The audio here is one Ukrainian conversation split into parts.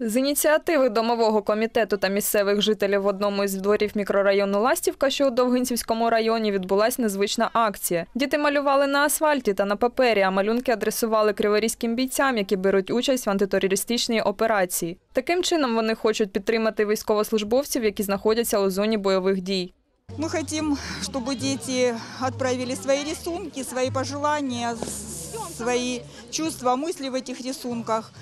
З ініціативи домового комітету та місцевих жителів в одному із дворів мікрорайону Ластівка, що у Довгинцівському районі, відбулась незвична акція. Діти малювали на асфальті та на папері, а малюнки адресували криворізьким бійцям, які беруть участь в антитерористичній операції. Таким чином вони хочуть підтримати військовослужбовців, які знаходяться у зоні бойових дій. Мы хотим, чтобы дети отправили свои рисунки, свои пожелания, с- свои чувства, мысли в этих рисунках.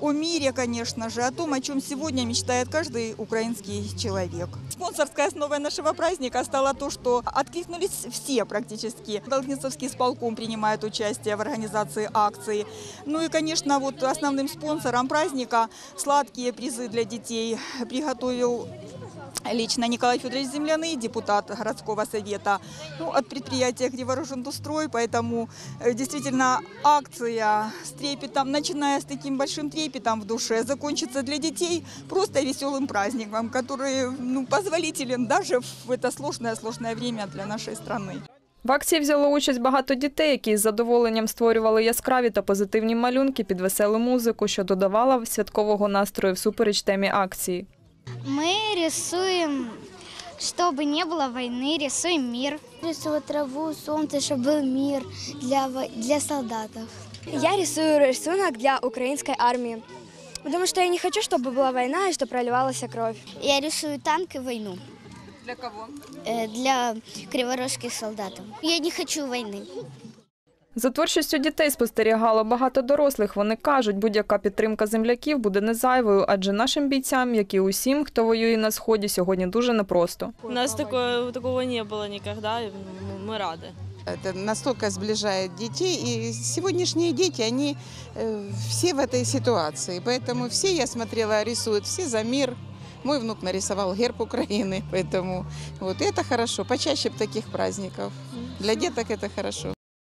О мире, конечно же, о том, о чем сегодня мечтает каждый украинский человек. Спонсорской основой нашего праздника стало то, что откликнулись все практически. Долгнецовский сполком принимает участие в организации акции. Ну и, конечно, вот основным спонсором праздника сладкие призы для детей приготовил Лично Николай Федорович Земляный, депутат городского совета, ну, от предприятия «Криворожендустрой», поэтому э, действительно акция с трепетом, начиная с таким большим трепетом в душе, закончится для детей просто веселым праздником, который ну, позволителен даже в это сложное-сложное время для нашей страны. В акції взяло участь багато дітей, які з задоволенням створювали яскраві та позитивні малюнки під веселу музику, що додавала святкового настрою всупереч темі акції. Мы рисуем, чтобы не было войны, рисуем мир. Рисую траву, солнце, чтобы был мир для, во- для солдатов. Я рисую рисунок для украинской армии. Потому что я не хочу, чтобы была война и чтобы проливалась кровь. Я рисую танк и войну Для кого? э, для криворожских солдатов. Я не хочу войны. За творчістю дітей спостерігало багато дорослих. Вони кажуть, будь-яка підтримка земляків буде не зайвою, адже нашим бійцям, як і усім, хто воює на сході, сьогодні дуже непросто. У нас такое, такого не было никогда, и мы- мы рады. Это настолько сближает детей, и сегодняшние дети, они э, все в этой ситуации. Поэтому все, я смотрела, рисуют все за мир. Мой внук нарисовал герб Украины, поэтому вот это хорошо. Почаще б таких праздников. Для деток это хорошо.